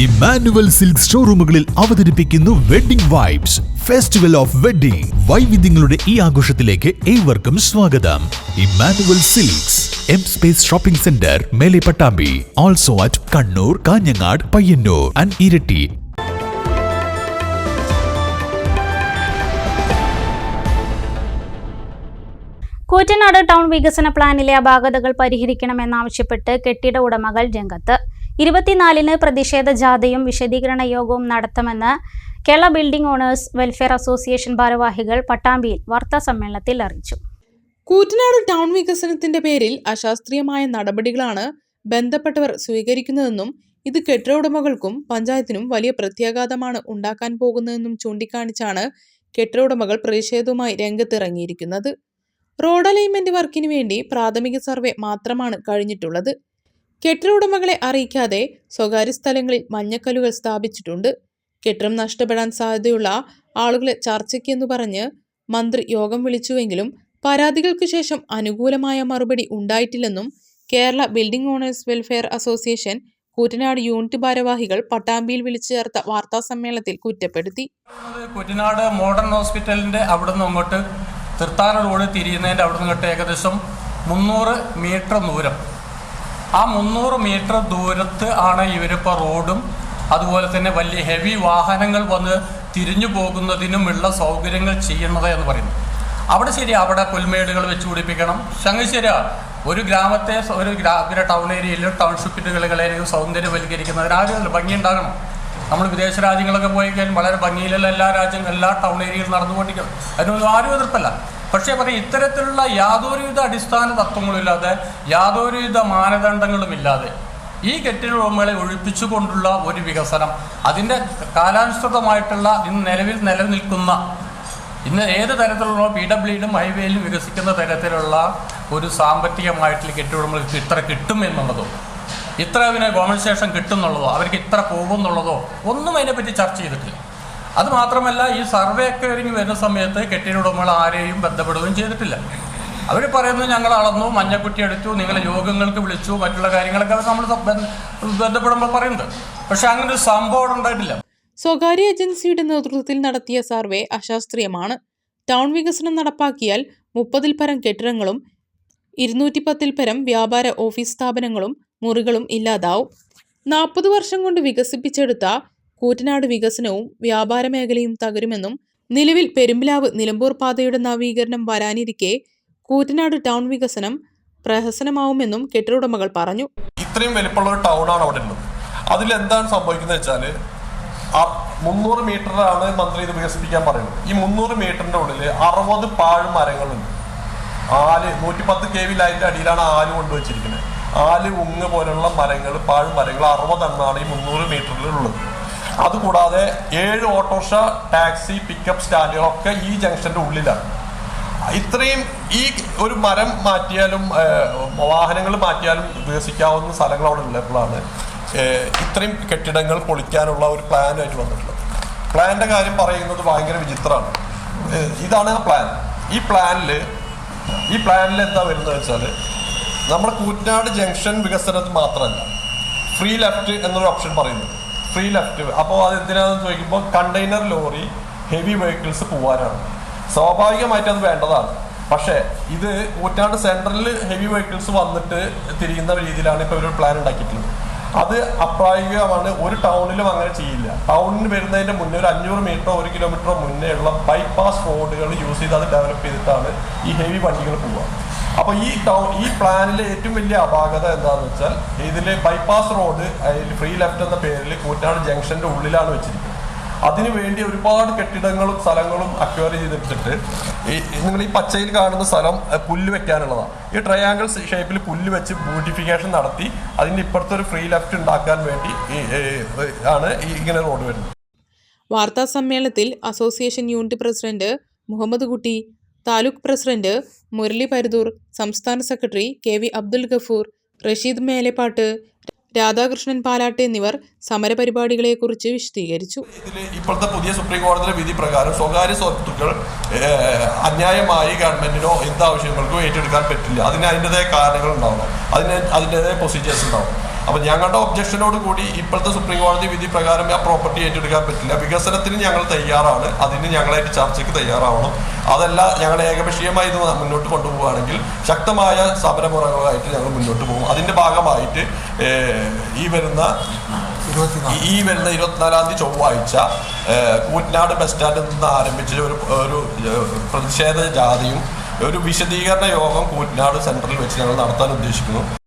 Emmanuel silk ഷോറൂമുകളിൽ അവതരിപ്പിക്കുന്നു wedding vibes. Festival of wedding വൈവിധ്യങ്ങളുടെ ഈ ആഘോഷത്തിലേക്ക് ഏവർക്കും സ്വാഗതം. Emmanuel silks M space shopping centre Mele Pattambi also at Kannur Kanhangad Payyanur. And Iritty. Koottanad town വികസന പ്ലാനിലെ അപാകതകൾ പരിഹരിക്കണമെന്നാവശ്യപ്പെട്ട് കെട്ടിട ഉടമകൾ രംഗത്ത്. ഇരുപത്തിനാലിന് പ്രതിഷേധ ജാഥയും വിശദീകരണ യോഗവും നടത്തുമെന്ന് Kerala building owners welfare association ഭാരവാഹികൾ പട്ടാമ്പിയിൽ വാർത്താ സമ്മേളനത്തിൽ അറിയിച്ചു. കൂറ്റനാട് ടൗൺ വികസനത്തിന്റെ പേരിൽ അശാസ്ത്രീയമായ നടപടികളാണ് ബന്ധപ്പെട്ടവർ സ്വീകരിക്കുന്നതെന്നും ഇത് കെട്ടിട ഉടമകൾക്കും പഞ്ചായത്തിനും വലിയ പ്രത്യാഘാതമാണ് ഉണ്ടാക്കാൻ പോകുന്നതെന്നും ചൂണ്ടിക്കാണിച്ചാണ് കെട്ടിട ഉടമകൾ പ്രതിഷേധവുമായി രംഗത്തിറങ്ങിയിരിക്കുന്നത്. റോഡ് അലൈൻമെന്റ് വർക്കിന് വേണ്ടി പ്രാഥമിക സർവേ മാത്രമാണ് കഴിഞ്ഞിട്ടുള്ളത്. കെട്ടിട അറിയിക്കാതെ സ്വകാര്യ സ്ഥലങ്ങളിൽ മഞ്ഞക്കല്ലുകൾ സ്ഥാപിച്ചിട്ടുണ്ട്. കെട്ടിടം നഷ്ടപ്പെടാൻ സാധ്യതയുള്ള ആളുകളെ ചർച്ചയ്ക്കെന്ന് പറഞ്ഞ് മന്ത്രി യോഗം വിളിച്ചുവെങ്കിലും പരാതികൾക്ക് ശേഷം അനുകൂലമായ മറുപടി ഉണ്ടായിട്ടില്ലെന്നും Kerala building owners welfare association Kuttanad unit ഭാരവാഹികൾ പട്ടാമ്പിയിൽ വിളിച്ചു ചേർത്ത വാർത്താ സമ്മേളനത്തിൽ കുറ്റപ്പെടുത്തി. കുറ്റനാട് മോഡേൺ ഹോസ്പിറ്റലിന്റെ അവിടെ നിന്ന് അങ്ങോട്ട് തൃത്താന റോഡ് തിരിയുന്നതിന്റെ അവിടെ നിന്ന് ഏകദേശം മുന്നൂറ് മീറ്റർ ദൂരം ആ മുന്നൂറ് മീറ്റർ ദൂരത്ത് ആണ് ഇവരിപ്പോൾ റോഡും അതുപോലെ തന്നെ വലിയ ഹെവി വാഹനങ്ങൾ വന്ന് തിരിഞ്ഞു പോകുന്നതിനുമുള്ള സൗകര്യങ്ങൾ ചെയ്യുന്നത് എന്ന് പറയുന്നു. അവിടെ ശരി അവിടെ പുൽമേടുകൾ വെച്ച് പിടിപ്പിക്കണം. ശരിയാ ഒരു ഗ്രാമത്തെ ഒരു ഗ്രാമീണ ടൗൺ ഏരിയയിൽ ടൗൺഷിപ്പിറ്റുകളെ സൗന്ദര്യവൽക്കരിക്കുന്നതിന് ആരും ഭംഗി ഉണ്ടാകണം. നമ്മൾ വിദേശ രാജ്യങ്ങളൊക്കെ പോയി കഴിഞ്ഞാൽ വളരെ ഭംഗിയിലുള്ള എല്ലാ രാജ്യങ്ങളും എല്ലാ ടൗൺ ഏരിയയിലും നടന്നുകൊണ്ടിരിക്കണം. അതിനൊന്നും ആരും എതിർപ്പല്ല. പക്ഷേ പറയും ഇത്തരത്തിലുള്ള യാതൊരുവിധ അടിസ്ഥാന തത്വങ്ങളില്ലാതെ യാതൊരുവിധ മാനദണ്ഡങ്ങളും ഇല്ലാതെ ഈ കെട്ടിട ഉടമകളെ ഒഴിപ്പിച്ചുകൊണ്ടുള്ള ഒരു വികസനം. അതിന്റെ കാലാനുസൃതമായിട്ടുള്ള ഇന്ന് നിലവിൽ നിലനിൽക്കുന്ന ഇന്ന് ഏത് തരത്തിലുള്ള പി ഡബ്ല്യുയിലും ഹൈവേയിലും വികസിക്കുന്ന തരത്തിലുള്ള ഒരു സാമ്പത്തികമായിട്ടുള്ള കെട്ടിടങ്ങൾക്ക് ഇത്ര കിട്ടും എന്നുള്ളതോ ഇത്ര അതിന് കോമ്പൻസേഷൻ കിട്ടും എന്നുള്ളതോ അവർക്ക് ഇത്ര പോകും എന്നുള്ളതോ ഒന്നും അതിനെപ്പറ്റി ചർച്ച ചെയ്തിട്ടില്ല. അത് മാത്രമല്ല ഈ സർവേ ഒക്കെ ഒരുങ്ങി വരുന്ന സമയത്ത് കെട്ടിട ഉടമകൾ ആരെയും ബന്ധപ്പെടുകയും ചെയ്തിട്ടില്ല. അവർ പറയുന്നത് ഞങ്ങൾ അളന്നു മഞ്ഞക്കുറ്റി എടുത്തു നിങ്ങളെ യോഗങ്ങൾക്ക് വിളിച്ചു മറ്റുള്ള കാര്യങ്ങളൊക്കെ നമ്മൾ ബന്ധപ്പെടുമ്പോൾ പറയുന്നത് പക്ഷെ അങ്ങനെ ഒരു സംഭവം ഉണ്ടായിട്ടില്ല. സ്വകാര്യ ഏജൻസിയുടെ നേതൃത്വത്തിൽ നടത്തിയ സർവേ അശാസ്ത്രീയമാണ്. ടൗൺ വികസനം നടപ്പാക്കിയാൽ മുപ്പതിൽ പരം കെട്ടിടങ്ങളും ഇരുന്നൂറ്റി പത്തിൽ പരം വ്യാപാര ഓഫീസ് സ്ഥാപനങ്ങളും മുറികളും ഇല്ലാതാവും. നാൽപ്പത് വർഷം കൊണ്ട് വികസിപ്പിച്ചെടുത്ത കൂറ്റനാട് വികസനവും വ്യാപാര മേഖലയും തകരുമെന്നും നിലവിൽ പെരുമ്പിലാവ് നിലമ്പൂർ പാതയുടെ നവീകരണം വരാനിരിക്കെ കൂറ്റനാട് ടൗൺ വികസനം പ്രഹസനമാവുമെന്നും കെട്ടിടുടമകൾ പറഞ്ഞു. ഇത്രയും വലിപ്പമുള്ള ഒരു ടൗണാണ് അവിടെ ഉള്ളത്. അതിൽ എന്താണ് സംഭവിക്കുന്നത് വെച്ചാൽ ആ മുന്നൂറ് മീറ്ററാണ് മന്ത്രി ഇത് വികസിപ്പിക്കാൻ പറയുന്നത്. ഈ മുന്നൂറ് മീറ്ററിന്റെ ഉള്ളിൽ അറുപത് പാഴ് മരങ്ങളുണ്ട്. ആൽ നൂറ്റി പത്ത് കെ വി ലൈന്റെ അടിയിലാണ് ആൽ കൊണ്ടുവച്ചിരിക്കുന്നത്. ആൽ ഉങ്ങ് പോലുള്ള മരങ്ങൾ പാഴ് മരങ്ങൾ അറുപതെണ്ണാണ് ഈ മുന്നൂറ് മീറ്ററിൽ ഉള്ളത് അതുകൂടാതെ ഏഴ് ഓട്ടോറിക്ഷ ടാക്സി പിക്കപ്പ് സ്റ്റാൻഡുകളൊക്കെ ഈ ജംഗ്ഷന്റെ ഉള്ളിലാണ്. ഇത്രയും ഈ ഒരു മരം മാറ്റിയാലും വാഹനങ്ങൾ മാറ്റിയാലും വികസിക്കാവുന്ന സ്ഥലങ്ങൾ അവിടെ ഉള്ളപ്പോഴാണ് ഇത്രയും കെട്ടിടങ്ങൾ പൊളിക്കാനുള്ള ഒരു പ്ലാനായിട്ട് വന്നിട്ടുള്ളത്. പ്ലാനിന്റെ കാര്യം പറയുന്നത് ഭയങ്കര വിചിത്രമാണ്. ഇതാണ് ആ പ്ലാൻ. ഈ പ്ലാനിൽ ഈ പ്ലാനിൽ എന്താ വരുന്നത് വെച്ചാൽ നമ്മുടെ കൂറ്റനാട് ജംഗ്ഷൻ വികസനത്തിൽ മാത്രമല്ല ഫ്രീ ലെഫ്റ്റ് എന്നൊരു ഓപ്ഷൻ പറയുന്നുണ്ട്. ഫ്രീ ലെഫ്റ്റ് അപ്പോൾ അത് എന്തിനാണെന്ന് ചോദിക്കുമ്പോൾ കണ്ടെയ്നർ ലോറി ഹെവി വെഹിക്കിൾസ് പോകാനാണ് സ്വാഭാവികമായിട്ട് അത് വേണ്ടതാണ്. പക്ഷേ ഇത് കൂറ്റാണ്ട് സെൻട്രലിൽ ഹെവി വെഹിക്കിൾസ് വന്നിട്ട് തിരിയുന്ന രീതിയിലാണ് ഇപ്പോൾ ഒരു പ്ലാൻ ഉണ്ടാക്കിയിട്ടുള്ളത്. അത് അപ്രായോഗികമാണ്. ഒരു ടൗണിലും അങ്ങനെ ചെയ്യില്ല. ടൗണിന് വരുന്നതിന്റെ മുന്നേ ഒരു അഞ്ഞൂറ് മീറ്ററോ ഒരു കിലോമീറ്ററോ മുന്നേ ഉള്ള ബൈപ്പാസ് റോഡുകൾ യൂസ് ചെയ്ത് അത് ഡെവലപ്പ് ചെയ്തിട്ടാണ് ഈ ഹെവി വണ്ടികൾ പോവുക. അപ്പോൾ ഈ ടൗൺ ഈ പ്ലാനിലെ ഏറ്റവും വലിയ അപാകത എന്താണെന്ന് വെച്ചാൽ ഇതിൽ ബൈപ്പാസ് റോഡ് അതിൽ ഫ്രീ ലെഫ്റ്റ് എന്ന പേരിൽ കൂറ്റാട് ജംഗ്ഷന്റെ ഉള്ളിലാണ് വെച്ചിരിക്കുന്നത്. അതിനു വേണ്ടി ഒരുപാട് കെട്ടിടങ്ങളും സ്ഥലങ്ങളും അക്വയർ ചെയ്തിട്ടിട്ട് ഈ നിങ്ങൾ ഈ പച്ചയിൽ കാണുന്ന സ്ഥലം പുല്ല് വെക്കാനുള്ളതാണ് ഈ ട്രയാങ്കിൾ ഷേപ്പിൽ പുല്ല് വെച്ച് ബ്യൂട്ടിഫിക്കേഷൻ നടത്തി അതിന്റെ ഇപ്പുറത്തെ ഒരു ഫ്രീ ലെഫ്റ്റ് ഉണ്ടാക്കാൻ വേണ്ടി ആണ് ഈ ഇങ്ങനെ റോഡ് വരുന്നത്. വാർത്താ സമ്മേളനത്തിൽ അസോസിയേഷൻ യൂണിറ്റ് പ്രസിഡന്റ് മുഹമ്മദ് കുട്ടി താലൂക്ക് പ്രസിഡന്റ് മുരളി പരുതൂർ സംസ്ഥാന secretary K V Abdul Gafoor Rasheed Melepatt Radhakrishnan Palatt എന്നിവർ സമരപരിപാടികളെക്കുറിച്ച് വിശദീകരിച്ചു. ഇതിൽ ഇപ്പോഴത്തെ പുതിയ സുപ്രീം കോടതിയിലെ വിധി പ്രകാരം സ്വകാര്യ സ്വത്തുക്കൾ അന്യായമായി ഗവൺമെന്റിനോ എന്ത് ആവശ്യങ്ങൾക്കോ ഏറ്റെടുക്കാൻ പറ്റില്ല. അതിന് അതിന്റെതായ കാരണങ്ങൾ ഉണ്ടാവണം അതിന് അതിന്റെതായ പ്രൊസീജിയേഴ്സ് ഉണ്ടാവും അപ്പൊ ഞങ്ങളുടെ ഒബ്ജക്ഷനോട് കൂടി ഇപ്പോഴത്തെ സുപ്രീം കോടതി വിധി പ്രകാരം ആ പ്രോപ്പർട്ടി ഏറ്റെടുക്കാൻ പറ്റില്ല. വികസനത്തിന് ഞങ്ങൾ തയ്യാറാണ്. അതിന് ഞങ്ങളായിട്ട് ചർച്ചയ്ക്ക് തയ്യാറാവണം. അതല്ല ഞങ്ങൾ ഏകപക്ഷീയമായി ഇത് മുന്നോട്ട് കൊണ്ടുപോവുകയാണെങ്കിൽ ശക്തമായ സമരമുറകളായിട്ട് ഞങ്ങൾ മുന്നോട്ട് പോകും. അതിന്റെ ഭാഗമായിട്ട് ഈ വരുന്ന ഈ- വരുന്ന ഇരുപത്തിനാലാം തീയതി ചൊവ്വാഴ്ച കൂറ്റനാട് ബസ് സ്റ്റാൻഡിൽ നിന്ന് ആരംഭിച്ച ഒരു ഒരു പ്രതിഷേധ ജാഥയും ഒരു വിശദീകരണ യോഗം കൂറ്റനാട് സെന്ററിൽ വെച്ച് ഞങ്ങൾ നടത്താൻ ഉദ്ദേശിക്കുന്നു.